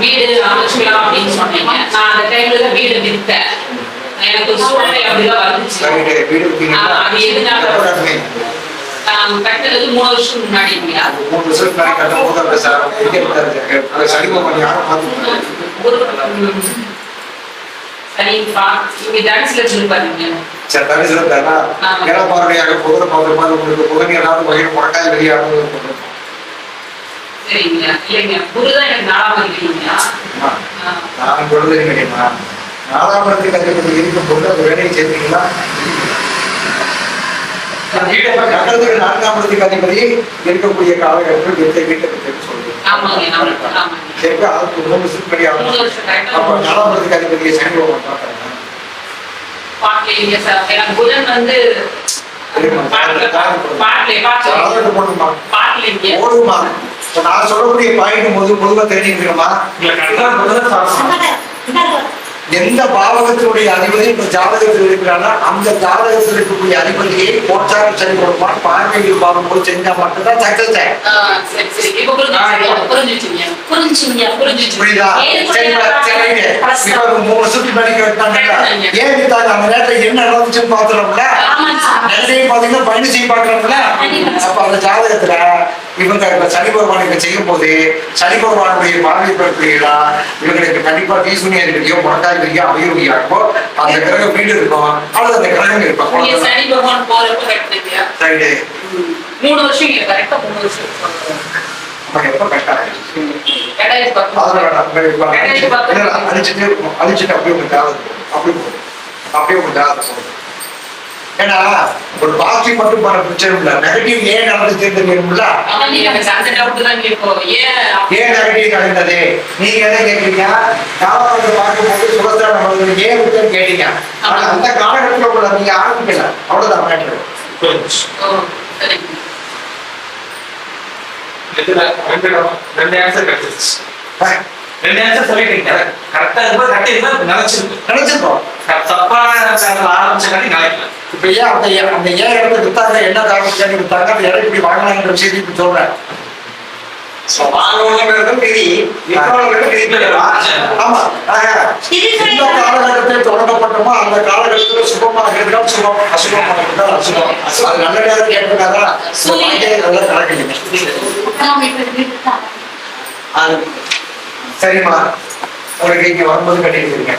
வீடு அமைச்சுக்கலாம் அப்படின்னு சொன்னீங்க. நான் அந்த டைம்ல வீடு வித்தேன். எனக்கு சூழ்நிலை அப்படிதான் வந்துச்சு. அது எதுனால? நான் கட்டினது மூணு வருஷம் முன்னாடி மூணு வருஷத்துக்கு முன்னாடி கட்டும்போது அந்த சார். எங்க இருந்தாரு? அந்த சனிபகவான் யாரை பார்த்து ஒரு ம், சனி பா இங்க டான்ஸ்ல சொல்லிப்பாருங்க சரி தரிசனம் தானா. ஏன்னா பார்வை மாதிரி உங்களுக்கு புதன் ஏதாவது வகையில் முடக்காய் வெளியானது சரிங்க இல்லைங்க குருதான் எனக்கு நாலாம் இல்லைங்களா நான் என்ன தெரியுமா? நாலாம் இருக்கும். போது அந்த வேலையை செய்தீங்களா நகரத்துக்கு நான்காம் இடத்துக்கு அதிபதி இருக்கக்கூடிய காலகட்டத்தில் வீட்டை சொல்லுங்க. அதுக்கு மூணு வருஷத்துக்கு மூணு ஆகும் அப்போ நாலாம் இடத்துக்கு அதிபதியை சனி பகவான் பார்க்கறாங்க பாக்கலைங்க சார். எனக்கு புதன் வந்து அதற்கு போடுமா பாக்கலைங்க ஓடுமா இப்ப நான் சொல்லக்கூடிய பாயிண்ட் போது பொதுவா தெரிஞ்சுக்கணுமா? எந்த பாவகத்தினுடைய அதிபதி இந்த ஜாதகத்தில் இருக்கிறானா? அந்த ஜாதகத்தில் இருக்கக்கூடிய அதிபதியை கோச்சார சனி கொடுப்பான். பார்வையில் பாவம் போது செஞ்சா மட்டும்தான் சக்சஸ் ஆ, சரி சரி. இப்ப புரிஞ்சுச்சுங்க. புரிஞ்சுச்சுங்க. புரிஞ்சுங்க புரிஞ்சுச்சு. புரியுதா? சரி சரி இப்ப ஒரு மூணு முன்னாடி கேட்டாங்க ஏன் அந்த நேரத்துல என்ன நடந்துச்சுன்னு பாத்துறோம்ல? நெல்லையும் பாத்தீங்கன்னா செய்ய பாக்குறோம்ல அப்ப அந்த ஜாதகத்துல இவங்க இப்ப சனி பகவான் செய்யும் போது சனி பகவானுடைய பார்வை பெறக்கூடியதா இவங்களுக்கு கண்டிப்பா தீசுனியா இருக்கையோ முடக்காய் இருக்கையோ அவையோகியா இருக்கும் அந்த கிரகம் வீடு இருக்கும். அல்லது அந்த கிரகம் இருக்கும். சனி பகவான் போறப்ப மூணு வருஷம் கரெக்டா மூணு வருஷம் எப்ப கரெக்டா அழிச்சிட்டே. அழிச்சிட்டு அப்படியே உங்க ஜாதகம். அப்படியே. அப்படியே உங்க ஜாதகம் போகும். ஏன்னா ஒரு பாசிட்டிவ் மட்டும் பண்ண பிரச்சனை இல்ல. நெகட்டிவ் ஏன் நடந்துச்சு தெரியணும்ல ஏன் ஏன் நெகட்டிவ் நடந்தது நீங்க என்ன கேட்கறீங்க? காலத்தை பார்க்கும்போது சுபத்திரம் நடந்தது ஏன் விட்டுன்னு கேட்டீங்க? ஆனா அந்த காலகட்டத்தில் கூட நீங்க ஆரம்பிக்கல. அவ்வளவுதான் சரிங்க ரெண்டு ஆன்சர் கிடைச்சிருச்சு. ரெண்டு ஆன்சர் சொல்லிட்டீங்க. கரெக்டா இருக்கும் கரெக்டா இருந்தா நினைச்சிருக்கு நினைச்சிருக்கோம். தப்பான சேனல் ஆரம்பிச்ச காட்டி நினைக்கல. இப்ப ஏன் அந்த அந்த ஏன் இடத்த வித்தாங்க என்ன காரணத்துக்காக வித்தாங்க அந்த இடம் இப்படி வாங்கினாங்கிற விஷயத்தை இப்ப சொல்றேன். எந்த காலகட்டத்தில் தொடங்கப்பட்டோமோ அந்த காலகட்டத்தில் சுபமாக இருந்தால் சுபம் அசுபமாக இருந்தால் அசுபம் அது நல்ல நேரம் கேட்டிருக்காரா நல்லா கணக்கு அது சரிம்மா உங்களுக்கு இங்க வரும்போது கட்டிருக்கீங்க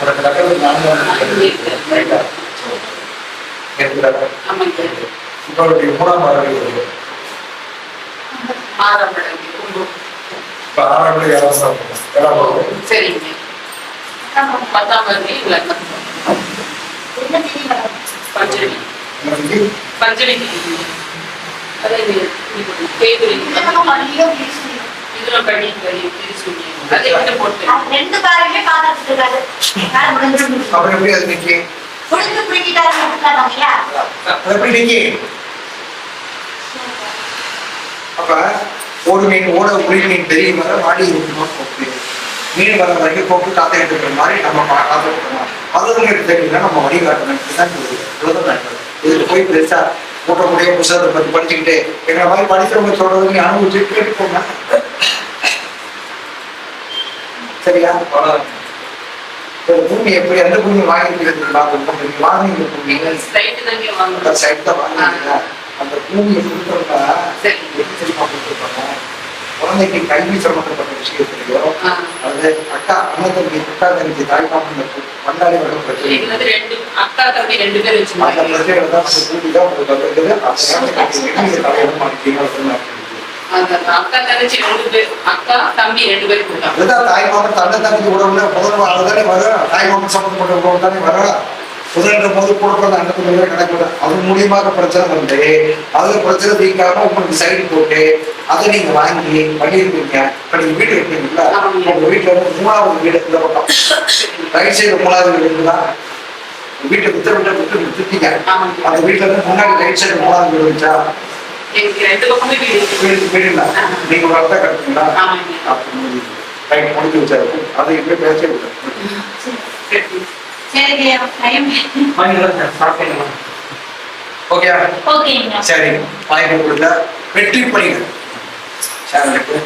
உனக்கு லக்கணம் நான்கு ஒரு மூணாம் பார்வை. இப்போ ஆறாம் வியாபாரம் வியாபாரம் சரிங்க. பத்தாம் தேதி பஞ்சமி இதுல கடி கடி அதை போட்டு ரெண்டு பாத்துட்டு இருக்காரு அப்புறம் எப்படி அது நிக்கி? பிடிக்கிட்டாரு எப்படி நிக்கி? அப்ப ஒரு மீன் ஓட புளி மீன் பெரிய வர வாடி இருக்குமா கோப்பு மீன் வர வரைக்கும் காத்துக்கிட்டு இருக்கிற மாதிரி நம்ம காத்துக்கிட்டு இருக்கோம் அதுங்களுக்கு தெரியல நம்ம வழிகாட்டணும். இதுதான் இது. இவ்வளவுதான் நான் இதுல போய் பெருசா கூட்டக்கூடிய புத்தகத்தை பத்தி படிச்சுக்கிட்டு? எங்களை மாதிரி படிக்கிறவங்க சொல்றது நீ அனுபவிச்சு கேட்டுக்கோங்க சரியா? ஒரு பூமி எப்படி அந்த பூமி வாங்கிட்டு நீங்க வாங்குனீங்க பூமி சைட் தான் வாங்குனீங்க. அந்த பூமியை. எப்படி தெரியுமா கொடுத்துருப்பாங்க குழந்தைக்கு கல்வி சம்பந்தப்பட்ட விஷயத்துலயோ. அது அக்கா அண்ணன் தம்பி அக்கா தம்பி தாய்மாமன் இந்த பண்டாளி வரும் பிரச்சனை இது வந்து ரெண்டு அக்கா தம்பி ரெண்டு பேர் அந்த பிரச்சனையில தான் அந்த பூமி தான் உங்களுக்கு வந்துருக்குது அந்த நேரத்துக்கு நீங்க தலையிட மாட்டீங்க சொன்னாங்க அந்த அக்கா தங்கச்சி ரெண்டு பேர் அக்கா தம்பி உறவுல முதல்வர் அதுதானே வரும் தாய்மாமன் சம்பந்தப்பட்ட உறவு தானே வரும் முதல்ன்ற போது அந்த பிள்ளைங்க கிடைக்கூட அது மூலியமாக பிரச்சனை வந்து அதுல பிரச்சனை தீர்க்காம உங்களுக்கு சைடு போட்டு அதை நீங்க வாங்கி பண்ணியிருக்கீங்க. இப்ப நீங்க வீடு இருக்கீங்களா. உங்க வீட்டுல இருந்து மூணாவது வீடு இந்த பக்கம். ரைட் சைடு மூணாவது வீடு இருக்குதா? வீட்டை வித்து விட்டு விட்டு வித்துட்டீங்க. அந்த வீட்டுல இருந்து முன்னாடி ரைட் சைடு மூணாவது வீடு இருந்துச்சா பக்கமே வீடு இல்ல? நீங்க ஒரு கட்டுறீங்களா ஆமாங்க. ரைட் முடிஞ்சு வச்சாரு அதை எப்படி பேச விட்டு சரி. வாய்ப்பு கொடுத்த வெற்றி பணிகள். சேனலுக்கு